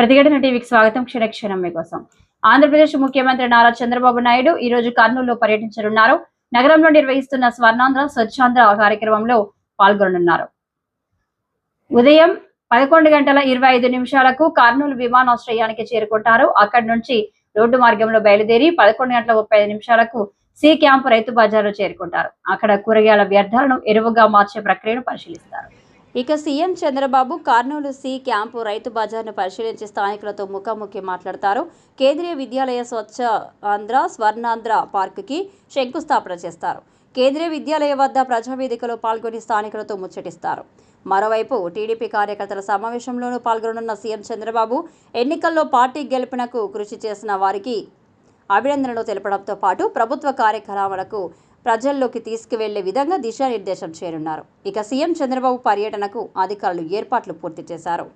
ప్రతిఘటన టీవీకి స్వాగతం. క్షణక్షణం మీకోసం. ఆంధ్రప్రదేశ్ ముఖ్యమంత్రి నారా చంద్రబాబు నాయుడు ఈ రోజు కర్నూలులో పర్యటించనున్నారు. నగరంలో నిర్వహిస్తున్న స్వర్ణాంధ్ర స్వచ్ఛాంధ్ర కార్యక్రమంలో పాల్గొననున్నారు. ఉదయం పదకొండు గంటల ఇరవై ఐదు నిమిషాలకు కర్నూలు విమానాశ్రయానికి చేరుకుంటారు. అక్కడి నుంచి రోడ్డు మార్గంలో బయలుదేరి పదకొండు గంటల ముప్పై నిమిషాలకు సి క్యాంప్ రైతు బజార్లో చేరుకుంటారు. అక్కడ కూరగాయల వ్యర్థాలను ఎరువుగా మార్చే ప్రక్రియను పరిశీలిస్తారు. ఇక CM Chandrababu Kurnool C camp రైతు బజార్ను పరిశీలించి స్థానికులతో ముఖాముఖి మాట్లాడతారు. కేంద్రీయ విద్యాలయ స్వచ్ఛ ఆంధ్ర స్వర్ణాంధ్ర పార్కుకి శంకుస్థాపన చేస్తారు. కేంద్రీయ విద్యాలయ వద్ద ప్రజావేదికలో పాల్గొని స్థానికులతో ముచ్చటిస్తారు. మరోవైపు టీడీపీ కార్యకర్తల సమావేశంలోనూ పాల్గొననున్న సీఎం చంద్రబాబు ఎన్నికల్లో పార్టీ గెలుపునకు కృషి చేసిన వారికి అభినందనలు తెలపడంతో పాటు ప్రభుత్వ కార్యక్రమాలకు ప్రజల్లోకి తీసుకువెళ్ళే విధంగా దిశానిర్దేశం చేయనున్నారు. ఇక సీఎం చంద్రబాబు పర్యటనకు అధికారులు ఏర్పాట్లు పూర్తి చేశారు.